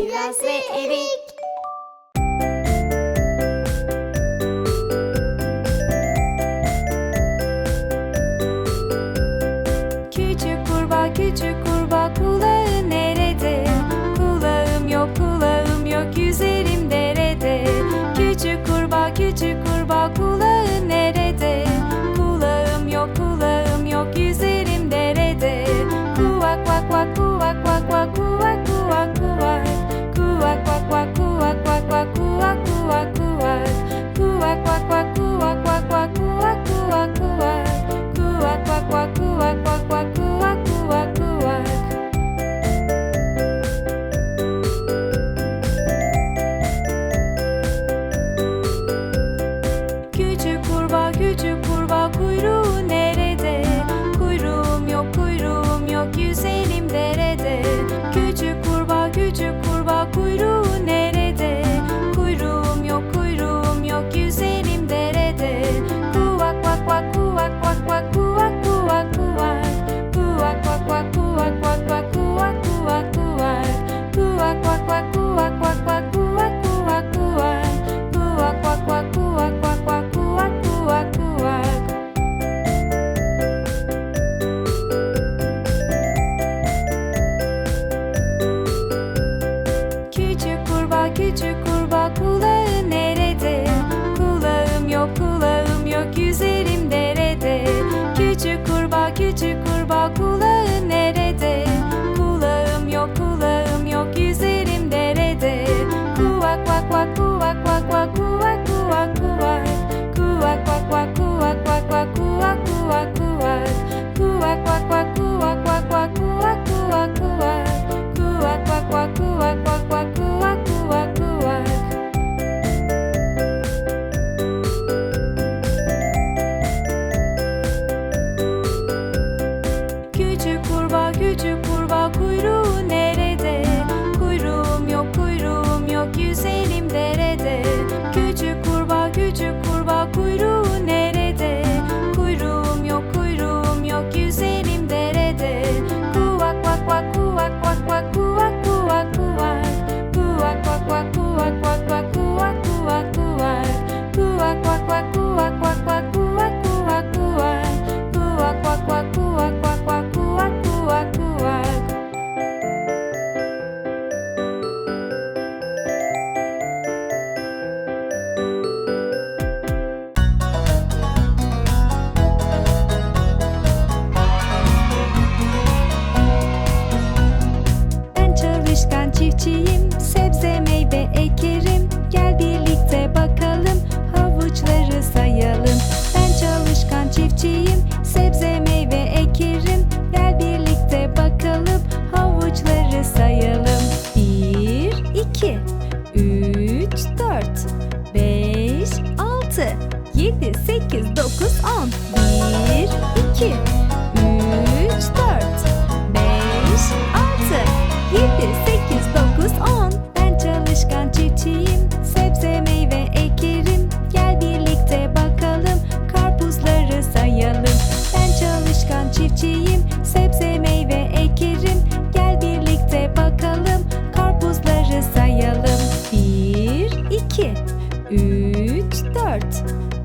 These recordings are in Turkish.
Kiraz ve Erik.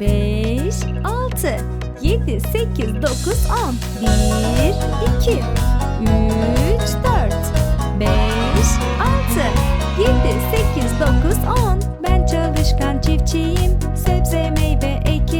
5, 6, 7, 8, 9, 10. 1, 2, 3, 4, 5, 6, 7, 8, 9, 10. Ben çalışkan çiftçiyim, sebze meyve ekim.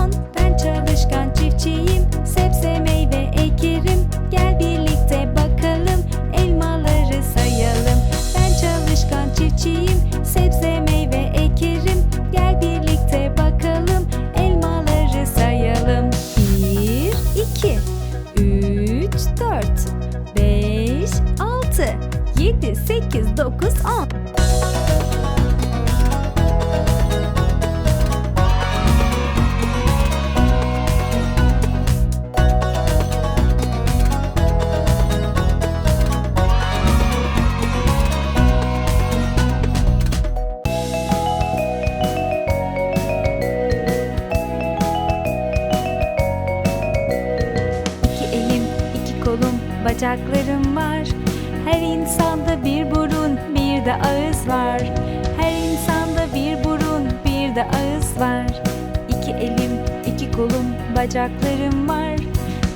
kolum, bacaklarım var.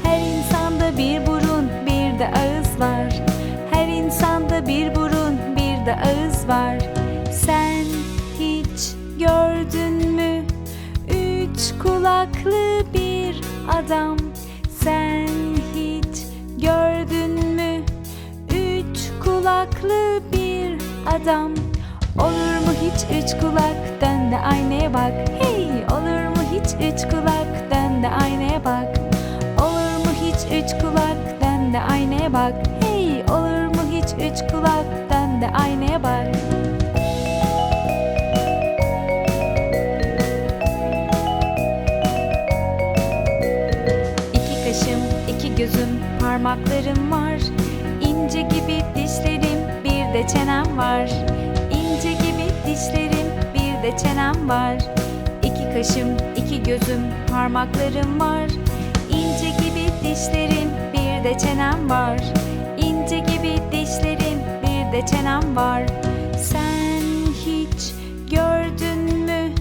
Her insanda bir burun, bir de ağız var. Her insanda bir burun, bir de ağız var. Sen hiç gördün mü? Üç kulaklı bir adam. Sen hiç gördün mü? Üç kulaklı bir adam. Olur mu hiç üç kulak? Dön de aynaya bak. Hey, olur hiç üç kulak? Dön de aynaya bak. Olur mu hiç üç kulak? Dön de aynaya bak. Hey, olur mu hiç üç kulak? Dön de aynaya bak. İki kaşım, iki gözüm, parmaklarım var. İnce gibi dişlerim, bir de çenem var. İnce gibi dişlerim, bir de çenem var. İki kaşım, gözüm, parmaklarım var. İnce gibi dişlerim, bir de çenem var. İnce gibi dişlerim, bir de çenem var. Sen hiç gördün mü?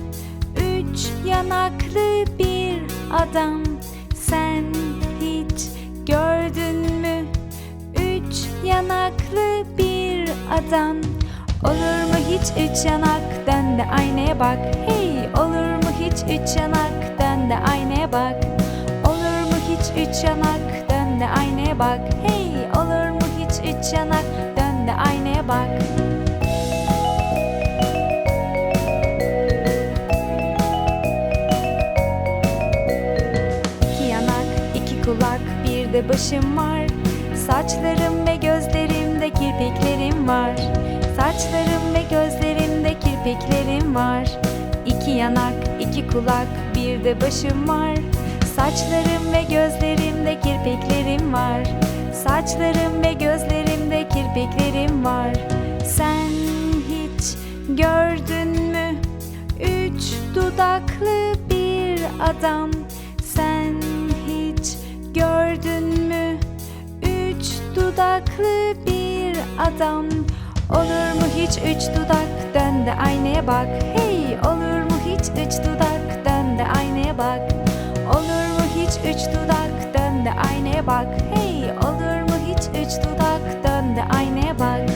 Üç yanaklı bir adam Sen hiç gördün mü? Üç yanaklı bir adam Olur mu hiç üç yanak dön de aynaya bak Hey olur mu hiç üç yanak dön de aynaya bak Olur mu hiç üç yanak dön de aynaya bak Hey olur mu hiç üç yanak dön de aynaya bak İki yanak, iki kulak, bir de başım var. Saçlarım ve gözlerimde kirpiklerim var. Saçlarım ve gözlerimde kirpiklerim var. İki yanak, iki kulak, bir de başım var. Saçlarım ve gözlerimde kirpiklerim var. Saçlarım ve gözlerimde kirpiklerim var. Sen hiç gördün mü? Üç dudaklı bir adam Sen hiç gördün mü? Üç dudaklı bir adam Olur mu hiç üç dudak dön de aynaya bak Hey olur hiç üç dudak dön de aynaya bak. Olur mu hiç üç dudak dön de aynaya bak. Hey olur mu hiç üç dudak dön de aynaya bak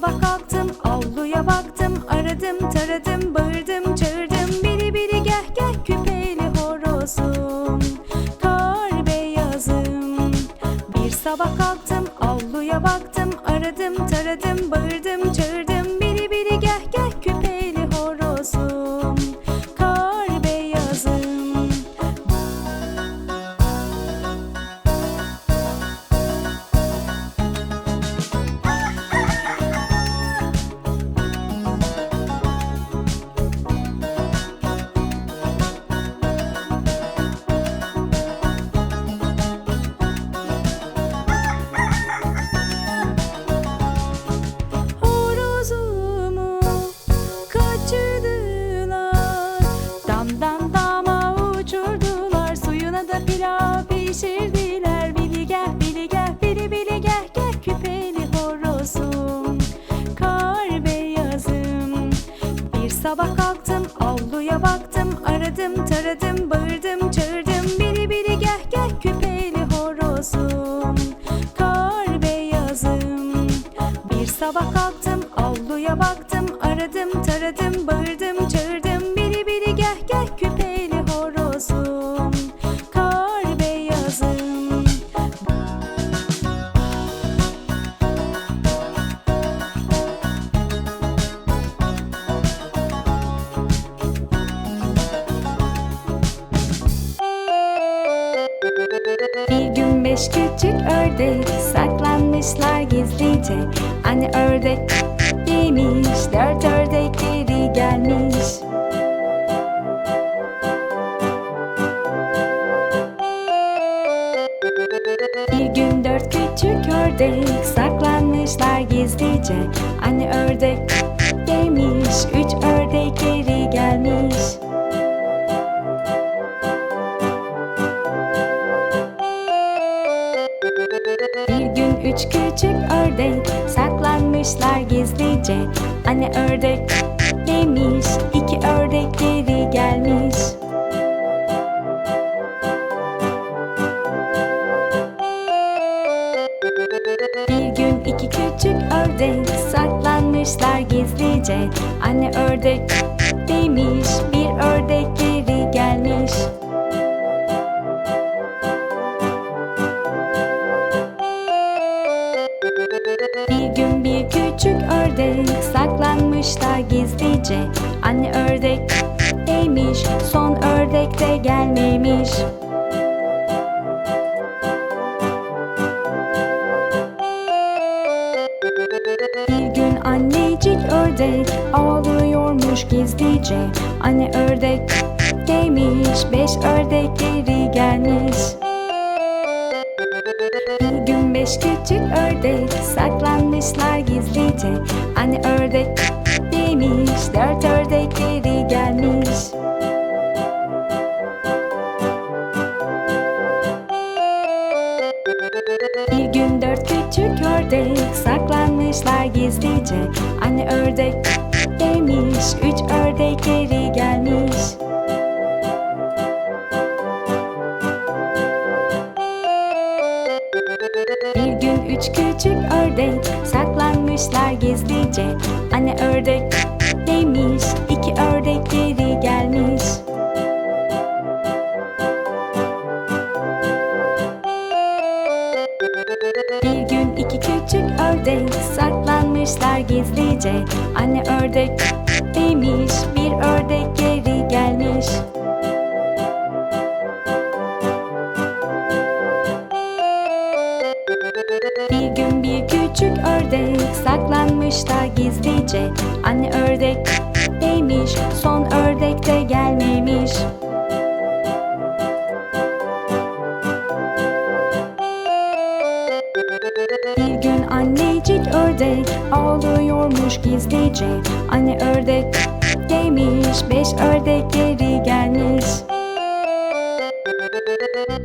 sabah kalktım avluya baktım Aradım taradım bağırdım çağırdım baktım Aradım taradım bağırdım çağırdım. Bili bili gel gel küpeli horozum. Kar beyazım. Bir sabah kalktım avluya baktım Aradım taradım bağırdım çağırdım. Bili bili gel gel küpeli beş küçük ördek saklanmışlar gizlice. Anne ördek demiş dört ördek geri gelmiş. Bir gün dört küçük ördek saklanmışlar gizlice. Anne ördek demiş üç üç küçük ördek saklanmışlar gizlice. Anne ördek demiş iki ördek geri gelmiş. Bir gün iki küçük ördek saklanmışlar gizlice. Anne ördek demiş saklanmışlar gizlice. Anne ördek demiş son ördek de gelmemiş. Bir gün annecik ördek ağlıyormuş gizlice. Anne ördek demiş beş ördek geri gelmiş. Beş küçük ördek saklanmışlar gizlice. Anne ördek dört ördek geri gelmiş. Bir gün dört küçük ördek saklanmışlar gizlice. Anne ördek demiş üç ördek geri gelmiş. Bir gün üç küçük ördek saklanmışlar gizlice. Anne ördek gizlice Anne ördek demiş bir ördek geri gelmiş. Bir gün bir küçük ördek saklanmışlar gizlice. Anne ördek demiş son ördek de gelmemiş ördek ağlıyormuş gizlice. Anne ördek demiş beş ördek geri gelmiş